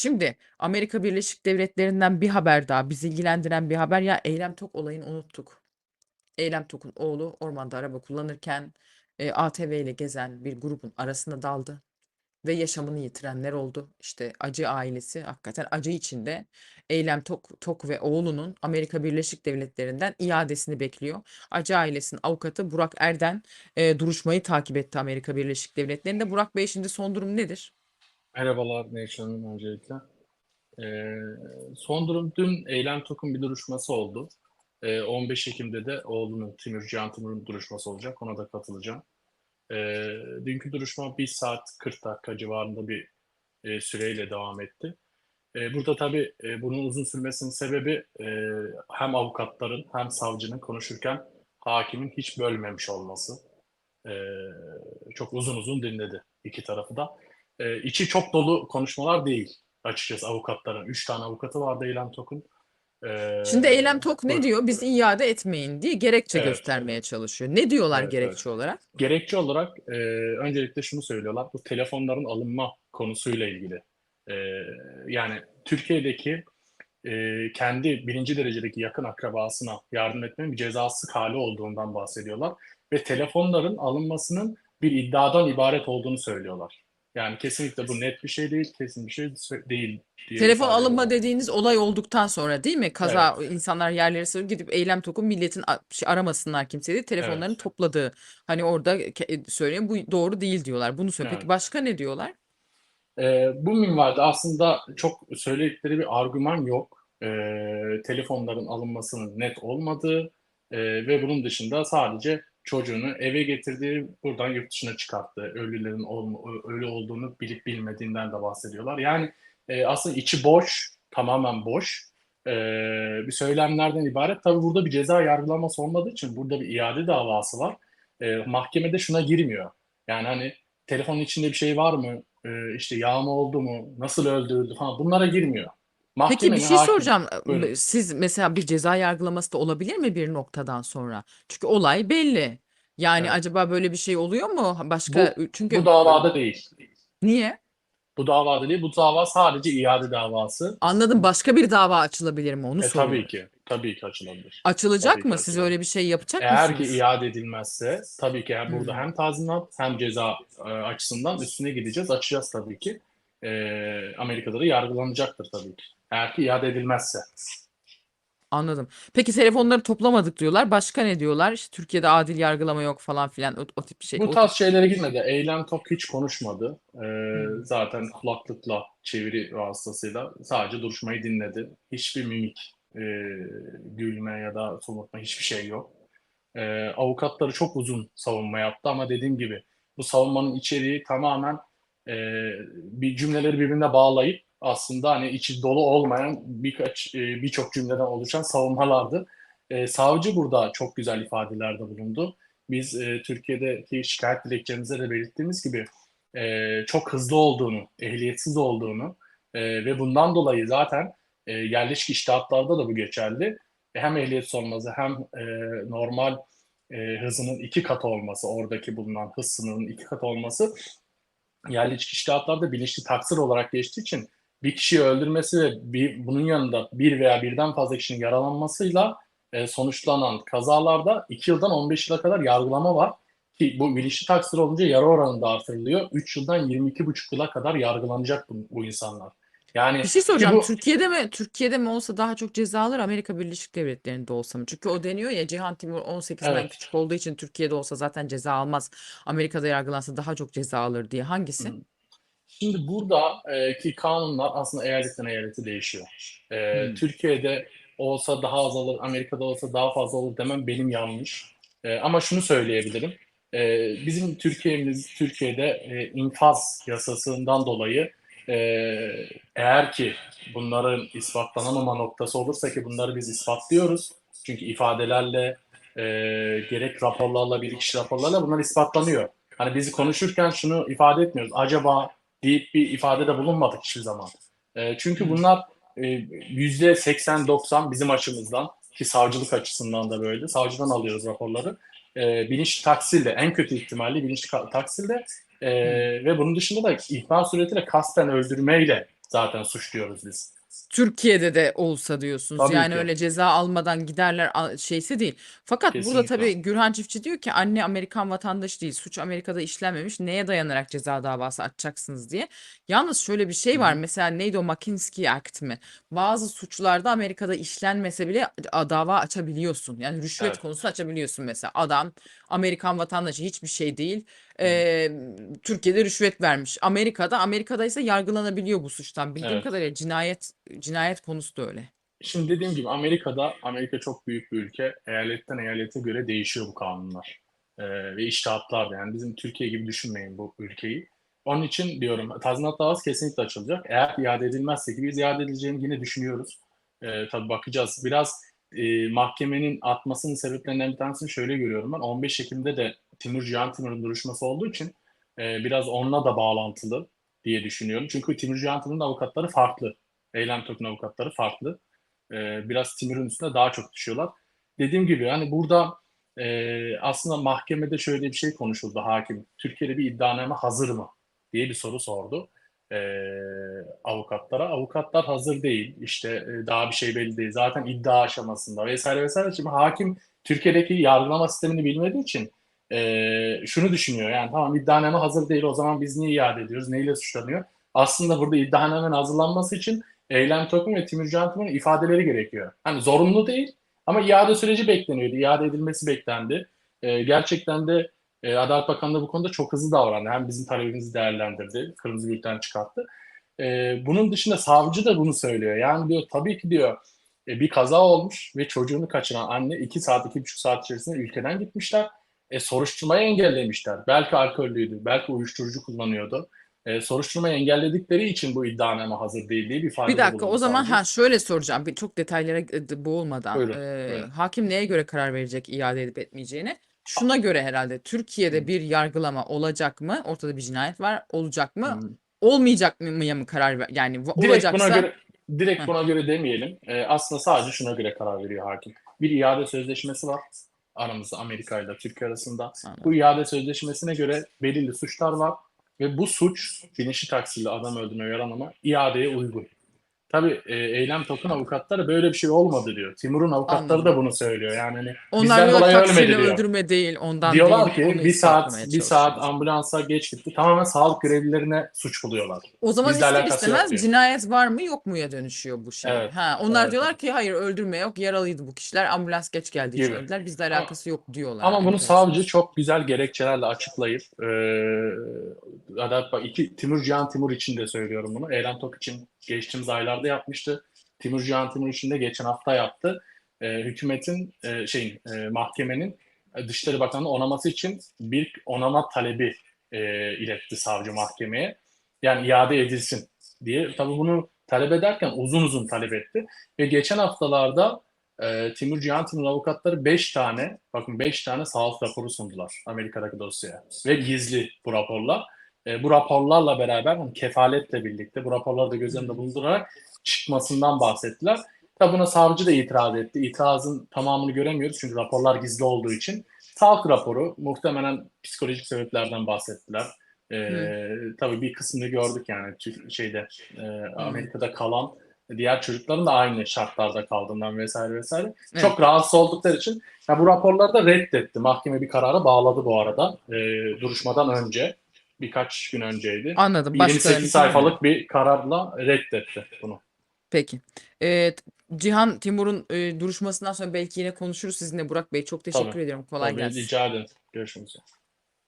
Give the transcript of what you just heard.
Şimdi Amerika Birleşik Devletleri'nden bir haber daha bizi ilgilendiren bir haber ya Eylem Tok olayını unuttuk. Eylem Tok'un oğlu ormanda araba kullanırken e, ATV ile gezen bir grubun arasına daldı ve yaşamını yitirenler oldu. İşte acı ailesi hakikaten acı içinde Eylem Tok, Tok ve oğlunun Amerika Birleşik Devletleri'nden iadesini bekliyor. Acı ailesinin avukatı Burak Erden e, duruşmayı takip etti Amerika Birleşik Devletleri'nde. Burak Bey şimdi son durum nedir? Merhabalar Nevşin Hanım öncelikle. Ee, son durum dün Eylem Tok'un bir duruşması oldu. Ee, 15 Ekim'de de oğlunun Timur Cihan Timur'un duruşması olacak. Ona da katılacağım. Ee, dünkü duruşma 1 saat 40 dakika civarında bir e, süreyle devam etti. Ee, burada tabii e, bunun uzun sürmesinin sebebi e, hem avukatların hem savcının konuşurken hakimin hiç bölmemiş olması. Ee, çok uzun uzun dinledi iki tarafı da. Ee, içi çok dolu konuşmalar değil açıkçası avukatların. Üç tane avukatı vardı Eylem Tok'un. Ee, Şimdi Eylem Tok ne diyor? Bizi iade etmeyin diye gerekçe Evet. göstermeye çalışıyor. Ne diyorlar Evet, gerekçe evet. olarak? Gerekçe olarak e, öncelikle şunu söylüyorlar. Bu telefonların alınma konusuyla ilgili. E, yani Türkiye'deki e, kendi birinci derecedeki yakın akrabasına yardım etmenin bir cezası hali olduğundan bahsediyorlar. Ve telefonların alınmasının bir iddiadan ibaret olduğunu söylüyorlar. Yani kesinlikle bu net bir şey değil, kesin bir şey değil. diye Telefon alınma ediyorlar. dediğiniz olay olduktan sonra değil mi? Kaza insanlar yerlere sığıp gidip Eylem Tok'un milletin şey aramasınlar kimseyi telefonlarını Evet. topladığı hani orada ke- söyleyen bu doğru değil diyorlar. Bunu. Peki Evet. başka ne diyorlar? Ee, bu minvalde aslında çok söyledikleri bir argüman yok. Ee, telefonların alınmasının net olmadığı e, ve bunun dışında sadece çocuğunu eve getirdiği, buradan yurt dışına çıkarttığı, ölülerin olma- ölü olduğunu bilip bilmediğinden de bahsediyorlar. Yani e, aslında içi boş, tamamen boş e, bir söylemlerden ibaret. Tabii burada bir ceza yargılaması olmadığı için burada bir iade davası var. E, mahkemede şuna girmiyor. Yani hani telefonun içinde bir şey var mı? Ee, işte yağma oldu mu? Nasıl öldürüldü falan bunlara girmiyor. Peki Mahkemenin bir şey hakim- soracağım. Buyurun. Siz mesela bir ceza yargılaması da olabilir mi bir noktadan sonra? Çünkü olay belli. Yani Evet. acaba böyle bir şey oluyor mu? Başka çünkü Bu davada değil. niye? Bu davada değil. Bu dava sadece iade davası. Anladım. Başka bir dava açılabilir mi? Onu E, soruyorum. tabii ki. Tabii ki açılabilir. Açılacak Tabii ki mı? Siz açılabilir. öyle bir şey yapacak Eğer ki mısınız? iade edilmezse tabii ki yani burada Hmm. hem tazminat hem ceza e, açısından üstüne gideceğiz. Açacağız tabii ki. E, Amerika'da da yargılanacaktır tabii ki. Eğer ki iade edilmezse. Anladım. Peki telefonları toplamadık diyorlar. Başka ne diyorlar? İşte Türkiye'de adil yargılama yok falan filan o, o tip bir şey. Bu o tarz tip- şeylere girmedi. Eylem Tok hiç konuşmadı. Ee, Hmm. Zaten kulaklıkla, çeviri vasıtasıyla sadece duruşmayı dinledi. Hiçbir mimik, e, gülme ya da somurtma hiçbir şey yok. Ee, avukatları çok uzun savunma yaptı ama dediğim gibi bu savunmanın içeriği tamamen e, bir cümleleri birbirine bağlayıp aslında hani içi dolu olmayan birkaç e, birçok cümleden oluşan savunmalardı. E, savcı burada çok güzel ifadelerde bulundu biz e, Türkiye'deki şikayet dilekçemizde de belirttiğimiz gibi e, çok hızlı olduğunu, ehliyetsiz olduğunu e, ve bundan dolayı zaten e, yerleşik iştahatlarda da bu geçerli. Hem ehliyetsiz olması hem e, normal e, hızının iki katı olması, oradaki bulunan hız sınırının iki katı olması yerleşik iştahatlarda bilinçli taksir olarak geçtiği için bir kişiyi öldürmesi ve bir, bunun yanında bir veya birden fazla kişinin yaralanmasıyla e, sonuçlanan kazalarda 2 yıldan 15 yıla kadar yargılama var. Ki bu bilinçli taksir olunca yara oranı da artırılıyor. 3 yıldan 22,5 yıla kadar yargılanacak bu, bu insanlar. Yani Bir şey soracağım. bu- Türkiye'de mi Türkiye'de mi olsa daha çok ceza alır Amerika Birleşik Devletleri'nde olsa mı? Çünkü o deniyor ya Cihan Timur 18'den Evet. küçük olduğu için Türkiye'de olsa zaten ceza almaz. Amerika'da yargılansa daha çok ceza alır diye. Hangisi? Şimdi burada e, ki kanunlar aslında eyaletten eyalete değişiyor. E, Hmm. Türkiye'de olsa daha az olur, Amerika'da olsa daha fazla olur demem benim yanlış. E, ama şunu söyleyebilirim. E, bizim Türkiye'miz Türkiye'de e, infaz yasasından dolayı e, eğer ki bunların ispatlanamama noktası olursa ki bunları biz ispatlıyoruz. Çünkü ifadelerle e, gerek raporlarla, bilirkişi raporlarla bunlar ispatlanıyor. Hani bizi konuşurken şunu ifade etmiyoruz. Acaba deyip bir ifadede bulunmadık hiçbir zaman. E, çünkü bunlar e, yüzde 80-90 bizim açımızdan ki savcılık açısından da böyle. Savcıdan alıyoruz raporları. E, bilinçli taksirle en kötü ihtimalle bilinçli ka- taksirle e, ve bunun dışında da ihbar suretiyle kasten öldürmeyle zaten suçluyoruz biz. Türkiye'de de olsa diyorsunuz. Tabii Yani ki. öyle ceza almadan giderler a- şeysi değil. Fakat burada Kesinlikle. tabii Gürhan Çiftçi diyor ki anne Amerikan vatandaşı değil. Suç Amerika'da işlenmemiş. Neye dayanarak ceza davası açacaksınız diye. Yalnız şöyle bir şey var. hı. Mesela neydi o McKinsey Act mi? Bazı suçlarda Amerika'da işlenmese bile a- dava açabiliyorsun. Yani rüşvet Evet. konusu açabiliyorsun mesela. Adam Amerikan vatandaşı hiçbir şey değil. Ee, Türkiye'de rüşvet vermiş. Amerika'da Amerika'da ise yargılanabiliyor bu suçtan. Bildiğim Evet. kadarıyla cinayet cinayet konusu da öyle. Şimdi dediğim gibi Amerika'da, Amerika çok büyük bir ülke. Eyaletten eyalete göre değişiyor bu kanunlar. Ee, ve iştahatlar da. Yani bizim Türkiye gibi düşünmeyin bu ülkeyi. Onun için diyorum tazminat davası kesinlikle açılacak. Eğer iade edilmezse ki biz iade edileceğini yine düşünüyoruz. Ee, tabii bakacağız. Biraz e, mahkemenin atmasının sebeplerinden bir tanesini şöyle görüyorum ben. 15 Ekim'de de Timur Cihan Timur'un duruşması olduğu için e, biraz onunla da bağlantılı diye düşünüyorum. Çünkü Timur Cihan Timur'un avukatları farklı. Eylem Tokun avukatları farklı. Ee, biraz Timur'un üstüne daha çok düşüyorlar. Dediğim gibi hani burada e, aslında mahkemede şöyle bir şey konuşuldu hakim. Türkiye'de bir iddianame hazır mı diye bir soru sordu e, avukatlara. Avukatlar hazır değil. İşte e, daha bir şey belli değil. Zaten iddia aşamasında vesaire vesaire. Şimdi hakim Türkiye'deki yargılama sistemini bilmediği için e, şunu düşünüyor. Yani tamam iddianame hazır değil o zaman biz niye iade ediyoruz? Neyle suçlanıyor? Aslında burada iddianamenin hazırlanması için Eylem Tokum ve Timur Can Timur'un ifadeleri gerekiyor. Hani zorunlu değil ama iade süreci bekleniyordu. İade edilmesi beklendi. Ee, gerçekten de e, Adalet Bakanlığı bu konuda çok hızlı davrandı. Hem bizim talebimizi değerlendirdi, kırmızı bülten çıkarttı. Ee, bunun dışında savcı da bunu söylüyor. Yani diyor tabii ki diyor e, bir kaza olmuş ve çocuğunu kaçıran anne 2 saat, 2,5 saat içerisinde ülkeden gitmişler. E, soruşturmayı engellemişler. Belki alkollüydü, belki uyuşturucu kullanıyordu. E, soruşturmayı engelledikleri için bu iddianame hazır değil diye bir ifade Bir dakika o zaman savcı. ha şöyle soracağım. Bir, çok detaylara e, boğulmadan. Buyurun, Ee, buyurun. hakim neye göre karar verecek iade edip etmeyeceğine? Şuna göre herhalde Türkiye'de bir yargılama olacak mı? Ortada bir cinayet var. Olacak mı? Hmm. Olmayacak mı mı karar ver? Yani Direkt buna olacaksa göre direkt Heh. buna göre demeyelim. Ee, aslında sadece şuna göre karar veriyor hakim. Bir iade sözleşmesi var aramızda Amerika ile Türkiye arasında. Anladım. Bu iade sözleşmesine göre belirli suçlar var ve bu suç bilinçli taksirle adam öldürme, yaranama iadeye uygun. Tabii e, Eylem Tokun avukatları böyle bir şey olmadı diyor. Timur'un avukatları Anladım. da bunu söylüyor. Yani hani Onlar bizden dolayı ölmedi diyor. öldürme değil ondan Diyorlar değil. ki bir saat bir saat ambulansa geç gitti. Tamamen sağlık görevlilerine suç buluyorlar. O zaman Bizle ister istemez cinayet var mı yok muya dönüşüyor bu şey. Evet. Ha, onlar Evet. diyorlar ki hayır öldürme yok yaralıydı bu kişiler ambulans geç geldiği için öldüler bizle Ama- alakası yok diyorlar. Ama bunu savcı çok güzel gerekçelerle açıklayıp e, Bak iki Timur Cihan Timur için de söylüyorum bunu. Eylem Tok için geçtiğimiz aylarda yapmıştı. Timur Cihan Timur için de geçen hafta yaptı. E, hükümetin e, şeyin e, mahkemenin e, Dışişleri Bakanlığı onaması için bir onama talebi e, iletti savcı mahkemeye. Yani iade edilsin diye. Tabii bunu talep ederken uzun uzun talep etti. Ve geçen haftalarda e, Timur Cihan Timur avukatları 5 tane, bakın 5 tane sağlık raporu sundular Amerika'daki dosyaya. Ve gizli bu raporlar. E, bu raporlarla beraber hani kefaletle birlikte bu raporları da göz önünde bulundurarak çıkmasından bahsettiler. Tabi buna savcı da itiraz etti. İtirazın tamamını göremiyoruz çünkü raporlar gizli olduğu için. Sağlık raporu muhtemelen psikolojik sebeplerden bahsettiler. Ee, tabii bir kısmını gördük yani şeyde e, Amerika'da kalan diğer çocukların da aynı şartlarda kaldığından vesaire vesaire. Evet. Çok rahatsız oldukları için ya bu raporları da reddetti. Mahkeme bir karara bağladı bu arada. e, duruşmadan önce. Birkaç gün önceydi. Anladım. Başkalarının 28 sayfalık bir kararla reddetti bunu. Peki. Ee, Cihan Timur'un e, duruşmasından sonra belki yine konuşuruz sizinle Burak Bey. Çok teşekkür Tabii. ediyorum. Kolay Tabii, gelsin. rica ederim. Görüşmek üzere.